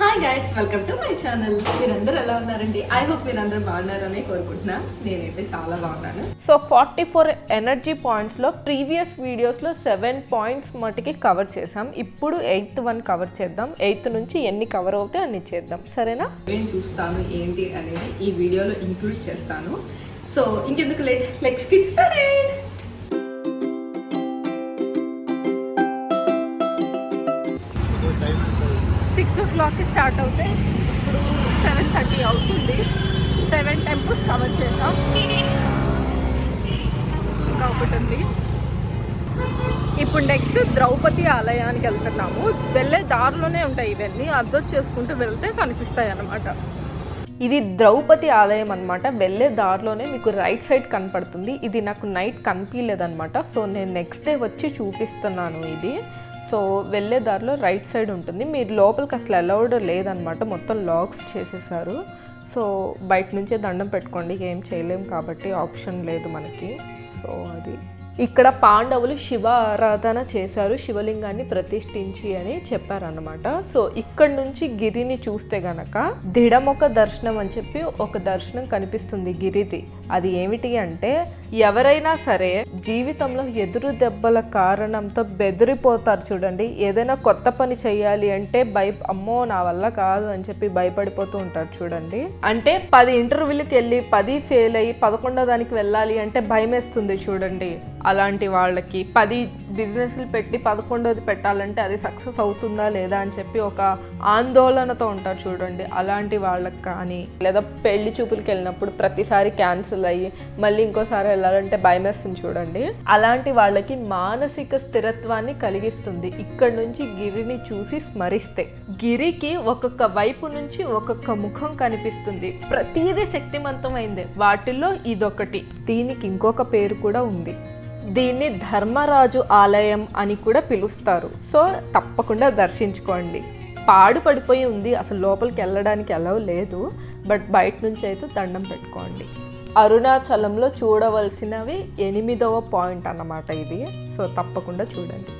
Hi guys welcome to my channel మీరందరూ ఎలా ఉన్నారండి? ఐ హోప్ మీరందరూ బాగున్నారని కోరుకుంటున్నా. నేనైతే చాలా బాగున్నాను. సో ఫార్టీ ఫోర్ ఎనర్జీ పాయింట్స్లో ప్రీవియస్ వీడియోస్లో సెవెన్ పాయింట్స్ మటుకి కవర్ చేసాం ఇప్పుడు ఎయిత్ వన్ కవర్ చేద్దాం. ఎయిత్ నుంచి ఎన్ని కవర్ అవుతాయి అన్ని చేద్దాం. సరేనా? ఏం చూస్తాను ఏంటి అనేది ఈ వీడియోలో ఇంక్లూడ్ చేస్తాను. సో ఇంకెందుకు లేట్ లెట్స్ కిట్ స్టార్టెడ్ క్లాక్కి స్టార్ట్ అవుతాయి ఇప్పుడు సెవెన్ థర్టీ అవుతుంది. సెవెన్ టెంపుల్స్ కవర్ చేసాం ఇంకా ఒకటి ఉంది. ఇప్పుడు నెక్స్ట్ ద్రౌపది ఆలయానికి వెళ్తున్నాము. వెళ్ళే దారిలోనే ఉంటాయి ఇవన్నీ. అబ్జర్వ్ చేసుకుంటూ వెళ్తే కనిపిస్తాయి అన్నమాట ఇది ద్రౌపది ఆలయం అనమాట వెళ్ళే దారిలోనే మీకు రైట్ సైడ్ కనపడుతుంది. ఇది నాకు నైట్ కనిపించలేదనమాట సో నేను నెక్స్ట్ డే వచ్చి చూపిస్తున్నాను ఇది. సో వెళ్ళే దారిలో రైట్ సైడ్ ఉంటుంది. మీరు లోపలికి అసలు అలౌడ్ లేదనమాట మొత్తం లాక్స్ చేసేసారు. సో బయట నుంచే దండం పెట్టుకోండి. ఏం చేయలేం కాబట్టి ఆప్షన్ లేదు మనకి. సో అది. ఇక్కడ పాండవులు శివ ఆరాధన చేశారు శివలింగాన్ని ప్రతిష్ఠించి అని చెప్పారనమాట సో ఇక్కడ నుంచి గిరిని చూస్తే గనక దిడమొక దర్శనం అని చెప్పి ఒక దర్శనం కనిపిస్తుంది గిరిది. అది ఏమిటి అంటే ఎవరైనా సరే జీవితంలో ఎదురు దెబ్బల కారణంతో బెదిరిపోతారు చూడండి. ఏదైనా కొత్త పని చేయాలి అంటే భయ అమ్మో నా వల్ల కాదు అని చెప్పి భయపడిపోతూ ఉంటారు చూడండి. అంటే పది ఇంటర్వ్యూలకు వెళ్ళి పది ఫెయిల్ అయ్యి పదకొండో దానికి వెళ్ళాలి అంటే భయమేస్తుంది చూడండి. అలాంటి వాళ్ళకి పది బిజినెస్లు పెట్టి పదకొండోది పెట్టాలంటే అది సక్సెస్ అవుతుందా లేదా అని చెప్పి ఒక ఆందోళనతో ఉంటారు చూడండి. అలాంటి వాళ్ళకి కానీ లేదా పెళ్ళి చూపులకి వెళ్ళినప్పుడు ప్రతిసారి క్యాన్సిల్ అయ్యి మళ్ళీ ఇంకోసారి వెళ్ళాలంటే భయం వేస్తుంది చూడండి. అలాంటి వాళ్ళకి మానసిక స్థిరత్వాన్ని కలిగిస్తుంది. ఇక్కడ నుంచి గిరిని చూసి స్మరిస్తే. గిరికి ఒక్కొక్క వైపు నుంచి ఒక్కొక్క ముఖం కనిపిస్తుంది. ప్రతిదీ శక్తిమంతమైందే. వాటిల్లో ఇదొకటి. దీనికి ఇంకొక పేరు కూడా ఉంది. దీన్ని ధర్మరాజు ఆలయం అని కూడా పిలుస్తారు. సో తప్పకుండా దర్శించుకోండి. పాడు పడిపోయి ఉంది అసలు లోపలికి వెళ్ళడానికి ఎలా లేదు బట్ బయట నుంచి అయితే దండం పెట్టుకోండి. అరుణాచలంలో చూడవలసినవి ఎనిమిదవ పాయింట్ అన్నమాట ఇది. సో తప్పకుండా చూడండి.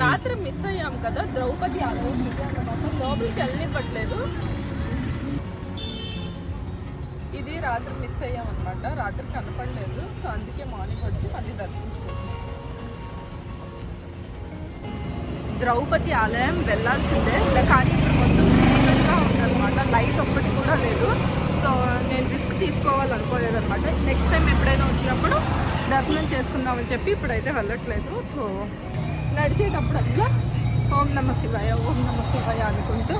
రాత్రి మిస్ అయ్యాం కదా ద్రౌపది ఆలయం. లోపలికి వెళ్ళనివ్వట్లేదు. ఇది రాత్రి మిస్ అయ్యాం అనమాట రాత్రి కనపడలేదు. సో అందుకే మార్నింగ్ వచ్చి మళ్ళీ దర్శించుకుంటాం ద్రౌపది ఆలయం వెళ్ళాల్సిందే. కానీ ఇప్పుడు మొత్తం చీకటిగా ఉందన్నమాట. లైట్ ఒక్కటి కూడా లేదు. సో నేను రిస్క్ తీసుకోవాలనుకోలేదు అనమాట నెక్స్ట్ టైం ఎప్పుడైనా వచ్చినప్పుడు దర్శనం చేసుకుందామని చెప్పి ఇప్పుడైతే వెళ్ళట్లేదు. సో నడిచేటప్పుడల్లా ఓం నమ శివాయ ఓం నమ శివాయ అనుకుంటూ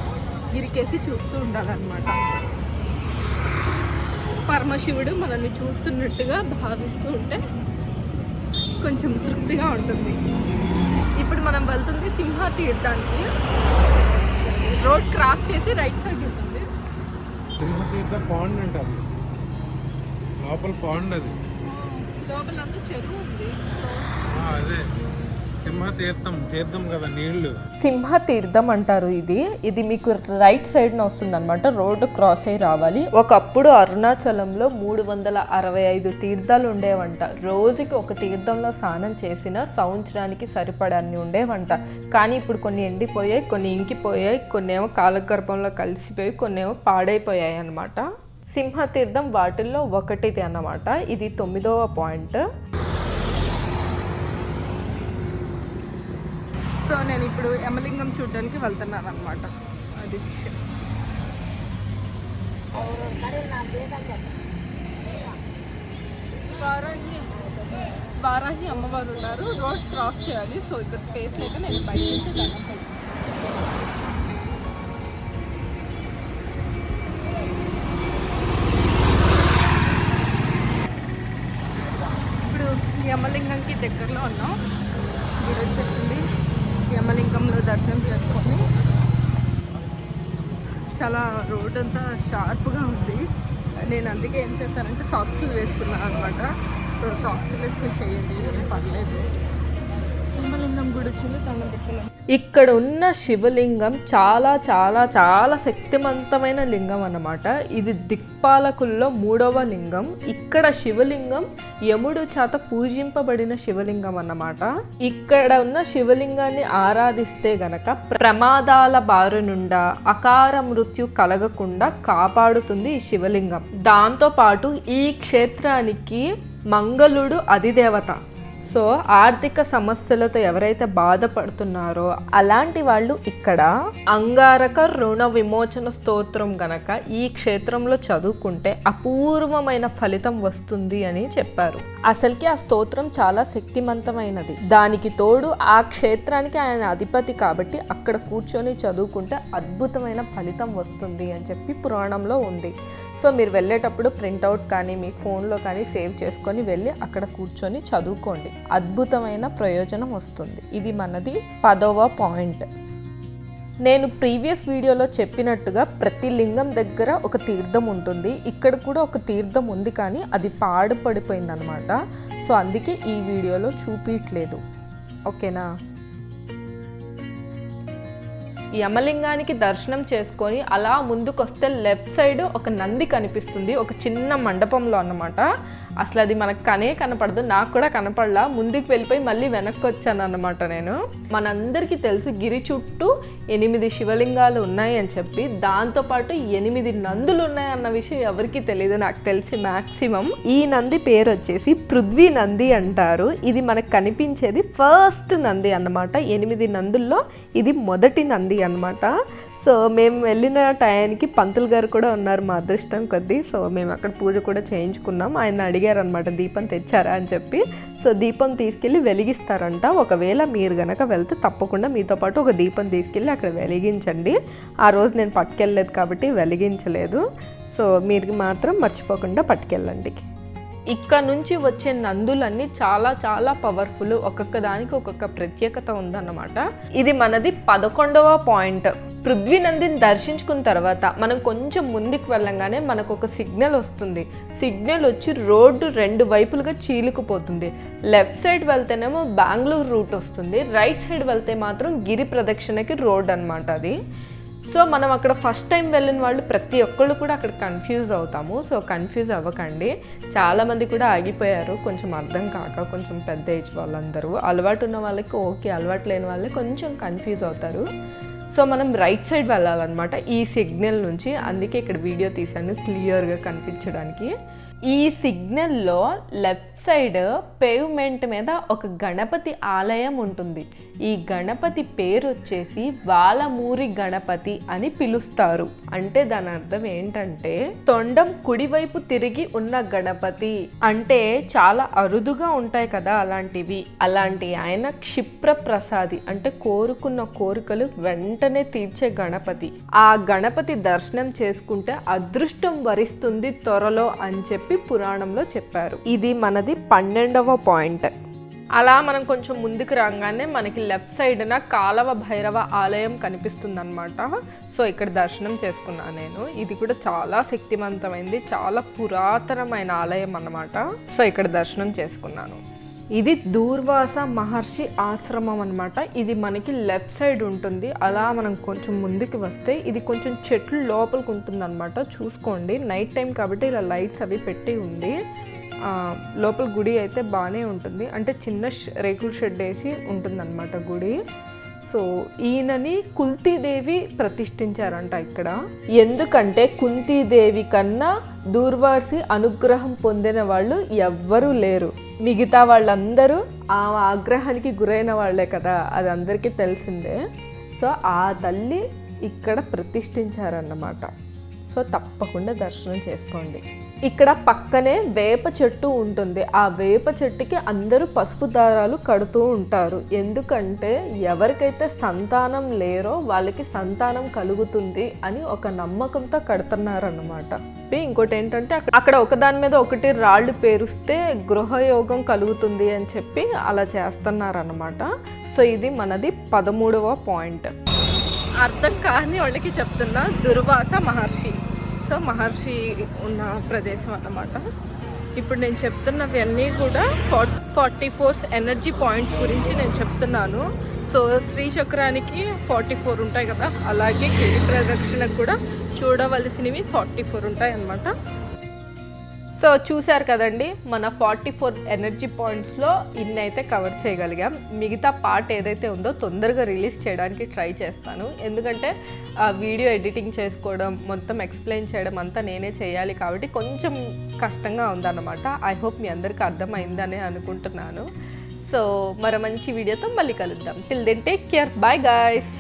గిరికేసి చూస్తూ ఉండాలన్నమాట. పరమశివుడు మనల్ని చూస్తున్నట్టుగా భావిస్తూ ఉంటే కొంచెం తృప్తిగా ఉంటుంది. ఇప్పుడు మనం వెళ్తుంది సింహ తీర్థానికి రోడ్ క్రాస్ చేసి రైట్ సైడ్ ఉంటుంది. పాండ్ అంటారు. లోపల పాండ్ అది. లోపలంతా చెరువు ఉంది. అదే. సింహతీర్థం తీర్థం కదా నీళ్ళు సింహ తీర్థం అంటారు ఇది. ఇది మీకు రైట్ సైడ్ వస్తుంది అనమాట రోడ్డు క్రాస్ అయి రావాలి. ఒకప్పుడు అరుణాచలంలో మూడు వందల అరవై ఐదు తీర్థాలు ఉండేవంట. రోజుకి ఒక తీర్థంలో స్నానం చేసిన సంవత్సరానికి సరిపడాన్ని ఉండేవంట. కానీ ఇప్పుడు కొన్ని ఎండిపోయాయి కొన్ని ఇంకిపోయాయి కొన్ని ఏమో కాలగర్భంలో కలిసిపోయి కొన్ని ఏమో పాడైపోయాయి అనమాట సింహతీర్థం వాటిల్లో ఒకటిది అన్నమాట. ఇది తొమ్మిదవ పాయింట్. సో నేను ఇప్పుడు యమలింగం చూడడానికి వెళ్తున్నాను అనమాట అది విషయం. వారాహి వారాహి అమ్మవారు ఉన్నారు. రోడ్ క్రాస్ చేయాలి. సో ఇక్కడ స్పేస్ లేక నేను బయట నుంచి దండం ఇప్పుడు యమలింగంకి దగ్గరలో ఉన్నాం. చాలా రోడ్ అంతా షార్ప్గా ఉంది. నేను అందుకే ఏం చేస్తానంటే సాక్స్లు వేసుకున్నాను అనమాట. సో సాక్స్లు వేసుకొని చేయండి పర్లేదు. ఇక్కడ ఉన్న శివలింగం చాలా చాలా చాలా శక్తివంతమైన లింగం అన్నమాట. ఇది దిక్పాలకుల్లో మూడవ లింగం. ఇక్కడ శివలింగం యముడు చేత పూజింపబడిన శివలింగం అన్నమాట. ఇక్కడ ఉన్న శివలింగాన్ని ఆరాధిస్తే గనక ప్రమాదాల బారి నుండా అకార మృత్యు కలగకుండా కాపాడుతుంది ఈ శివలింగం. దాంతో పాటు ఈ క్షేత్రానికి మంగళుడు అధిదేవత. సో ఆర్థిక సమస్యలతో ఎవరైతే బాధపడుతున్నారో అలాంటి వాళ్ళు ఇక్కడ అంగారక రుణ విమోచన స్తోత్రం గనక ఈ క్షేత్రంలో చదువుకుంటే అపూర్వమైన ఫలితం వస్తుంది అని చెప్పారు. అసలుకి ఆ స్తోత్రం చాలా శక్తివంతమైనది దానికి తోడు ఆ క్షేత్రానికి ఆయన అధిపతి కాబట్టి అక్కడ కూర్చొని చదువుకుంటే అద్భుతమైన ఫలితం వస్తుంది అని చెప్పి పురాణంలో ఉంది. సో మీరు వెళ్ళేటప్పుడు ప్రింట్అవుట్ కానీ మీ ఫోన్లో కానీ సేవ్ చేసుకొని వెళ్ళి అక్కడ కూర్చొని చదువుకోండి. అద్భుతమైన ప్రయోజనం వస్తుంది. ఇది మనది పదవ పాయింట్. నేను ప్రీవియస్ వీడియోలో చెప్పినట్టుగా ప్రతి లింగం దగ్గర ఒక తీర్థం ఉంటుంది. ఇక్కడ కూడా ఒక తీర్థం ఉంది కానీ అది పాడుపడిపోయిందనమాట. సో అందుకే ఈ వీడియోలో చూపించట్లేదు ఓకేనా? యమలింగానికి దర్శనం చేసుకొని అలా ముందుకొస్తే లెఫ్ట్ సైడ్ ఒక నంది కనిపిస్తుంది. ఒక చిన్న మండపంలో అన్నమాట. అసలు అది మనకు కనే కనపడదు నాకు కూడా కనపడలా. ముందుకు వెళ్ళిపోయి మళ్ళీ వెనక్కి వచ్చాను అనమాట నేను. మనందరికీ తెలుసు గిరి చుట్టూ ఎనిమిది శివలింగాలు ఉన్నాయి అని చెప్పి. దాంతోపాటు ఎనిమిది నందులు ఉన్నాయి అన్న విషయం ఎవరికి తెలియదు నాకు తెలిసి మ్యాక్సిమం ఈ నంది పేరు వచ్చేసి పృథ్వీ నంది అంటారు. ఇది మనకు కనిపించేది ఫస్ట్ నంది అన్నమాట. ఎనిమిది నందుల్లో ఇది మొదటి నంది అన్నమాట. సో మేము వెళ్ళిన టయానికి పంతులు గారు కూడా ఉన్నారు మా అదృష్టం కొద్దీ. సో మేము అక్కడ పూజ కూడా చేయించుకున్నాం. ఆయన అడిగారు అనమాట దీపం తెచ్చారా? అని చెప్పి. సో దీపం తీసుకెళ్ళి వెలిగిస్తారంట. ఒకవేళ మీరు గనక వెళ్తే తప్పకుండా మీతో పాటు ఒక దీపం తీసుకెళ్ళి అక్కడ వెలిగించండి. ఆ రోజు నేను పట్టుకెళ్ళలేదు కాబట్టి వెలిగించలేదు. సో మీరు మాత్రం మర్చిపోకుండా పట్టుకెళ్ళండి. ఇక్కడ నుంచి వచ్చే నందులన్నీ చాలా చాలా పవర్ఫుల్. ఒక్కొక్క దానికి ఒక్కొక్క ప్రత్యేకత ఉందన్నమాట. ఇది మనది పదకొండవ పాయింట్. పృథ్వీ నందిని దర్శించుకున్న తర్వాత మనం కొంచెం ముందుకు వెళ్ళంగానే మనకు ఒక సిగ్నల్ వస్తుంది. సిగ్నల్ వచ్చి రోడ్డు రెండు వైపులుగా చీలుకుపోతుంది. లెఫ్ట్ సైడ్ వెళ్తేనేమో బెంగళూరు రూట్ వస్తుంది. రైట్ సైడ్ వెళ్తే మాత్రం గిరి ప్రదక్షిణకి రోడ్ అన్నమాట అది. సో మనం అక్కడ ఫస్ట్ టైం వెళ్ళిన వాళ్ళు ప్రతి ఒక్కళ్ళు కూడా అక్కడ కన్ఫ్యూజ్ అవుతాము. సో కన్ఫ్యూజ్ అవ్వకండి. చాలామంది కూడా ఆగిపోయారు. కొంచెం అర్థం కాక కొంచెం పెద్ద ఏజ్ వాళ్ళందరూ. అలవాటు ఉన్న వాళ్ళకి ఓకే. అలవాటు లేని వాళ్ళే కొంచెం కన్ఫ్యూజ్ అవుతారు. సో మనం రైట్ సైడ్ వెళ్ళాలన్నమాట. ఈ సిగ్నల్ నుంచి అందుకే ఇక్కడ వీడియో తీశాను క్లియర్గా కనిపించడానికి. ఈ సిగ్నల్లో లెఫ్ట్ సైడ్ పేవ్మెంట్ మీద ఒక గణపతి ఆలయం ఉంటుంది. ఈ గణపతి పేరు వచ్చేసి వాలమూరి గణపతి అని పిలుస్తారు. అంటే దాని అర్థం ఏంటంటే తొండం కుడివైపు తిరిగి ఉన్న గణపతి అంటే చాలా అరుదుగా ఉంటాయి కదా అలాంటివి. అలాంటి ఆయన క్షిప్ర ప్రసాది అంటే కోరుకున్న కోరికలు వెంటనే తీర్చే గణపతి. ఆ గణపతి దర్శనం చేసుకుంటే అదృష్టం వరిస్తుంది త్వరలో అని చెప్పి పురాణంలో చెప్పారు. ఇది మనది పన్నెండవ పాయింట్. అలా మనం కొంచెం ముందుకు రాగానే మనకి లెఫ్ట్ సైడ్న కాలవ భైరవ ఆలయం కనిపిస్తుందన్నమాట. సో ఇక్కడ దర్శనం చేసుకున్నాను నేను. ఇది కూడా చాలా శక్తివంతమైంది. చాలా పురాతనమైన ఆలయం అన్నమాట. సో ఇక్కడ దర్శనం చేసుకున్నాను. ఇది దూర్వాస మహర్షి ఆశ్రమం అనమాట ఇది మనకి లెఫ్ట్ సైడ్ ఉంటుంది. అలా మనం కొంచెం ముందుకు వస్తే ఇది కొంచెం చెట్లు లోపలికి ఉంటుంది అనమాట చూసుకోండి. నైట్ టైం కాబట్టి ఇలా లైట్స్ అవి పెట్టి ఉంది. లోపల గుడి అయితే బాగానే ఉంటుంది. అంటే చిన్న రేకుల షెడ్ వేసి ఉంటుందన్నమాట గుడి. సో ఈయనని కుల్తీదేవి ప్రతిష్ఠించారంట ఇక్కడ. ఎందుకంటే కుంతీదేవి కన్నా దూర్వార్సి అనుగ్రహం పొందిన వాళ్ళు ఎవ్వరూ లేరు. మిగతా వాళ్ళందరూ ఆ ఆగ్రహానికి గురైన వాళ్ళే కదా అది అందరికీ తెలిసిందే. సో ఆ తల్లి ఇక్కడ ప్రతిష్ఠించారన్నమాట. సో తప్పకుండా దర్శనం చేసుకోండి. ఇక్కడ పక్కనే వేప చెట్టు ఉంటుంది. ఆ వేప చెట్టుకి అందరూ పసుపు దారాలు కడుతూ ఉంటారు. ఎందుకంటే ఎవరికైతే సంతానం లేరో వాళ్ళకి సంతానం కలుగుతుంది అని ఒక నమ్మకంతో కడుతున్నారన్నమాట. ఇంకోటి ఏంటంటే అక్కడ- ఒకదాని మీద ఒకటి రాళ్ళు పేరుస్తే గృహయోగం కలుగుతుంది అని చెప్పి అలా చేస్తున్నారన్నమాట. సో ఇది మనది పదమూడవ పాయింట్. అర్థం కాని వాళ్ళకి చెప్తున్నా దుర్వాస మహర్షి. సో మహర్షి ఉన్న ప్రదేశం అన్నమాట. ఇప్పుడు నేను చెప్తున్నవన్నీ కూడా ఫార్టీ ఫోర్స్ ఎనర్జీ పాయింట్స్ గురించి నేను చెప్తున్నాను. సో శ్రీచక్రానికి ఫార్టీ ఫోర్ ఉంటాయి కదా అలాగే గిరి ప్రదక్షిణకు కూడా చూడవలసినవి ఫార్టీ ఫోర్ ఉంటాయి అన్నమాట సో చూశారు కదండి మన ఫార్టీ ఫోర్ ఎనర్జీ పాయింట్స్లో ఇన్ని అయితే కవర్ చేయగలిగాం. మిగతా పార్ట్ ఏదైతే ఉందో తొందరగా రిలీజ్ చేయడానికి ట్రై చేస్తాను. ఎందుకంటే ఆ వీడియో ఎడిటింగ్ చేసుకోవడం మొత్తం ఎక్స్ప్లెయిన్ చేయడం అంతా నేనే చేయాలి కాబట్టి కొంచెం కష్టంగా ఉందన్నమాట. ఐ హోప్ మీ అందరికీ అర్థమైందని అనుకుంటున్నాను. సో మరో మంచి వీడియోతో మళ్ళీ కలుద్దాం. Till then take care bye guys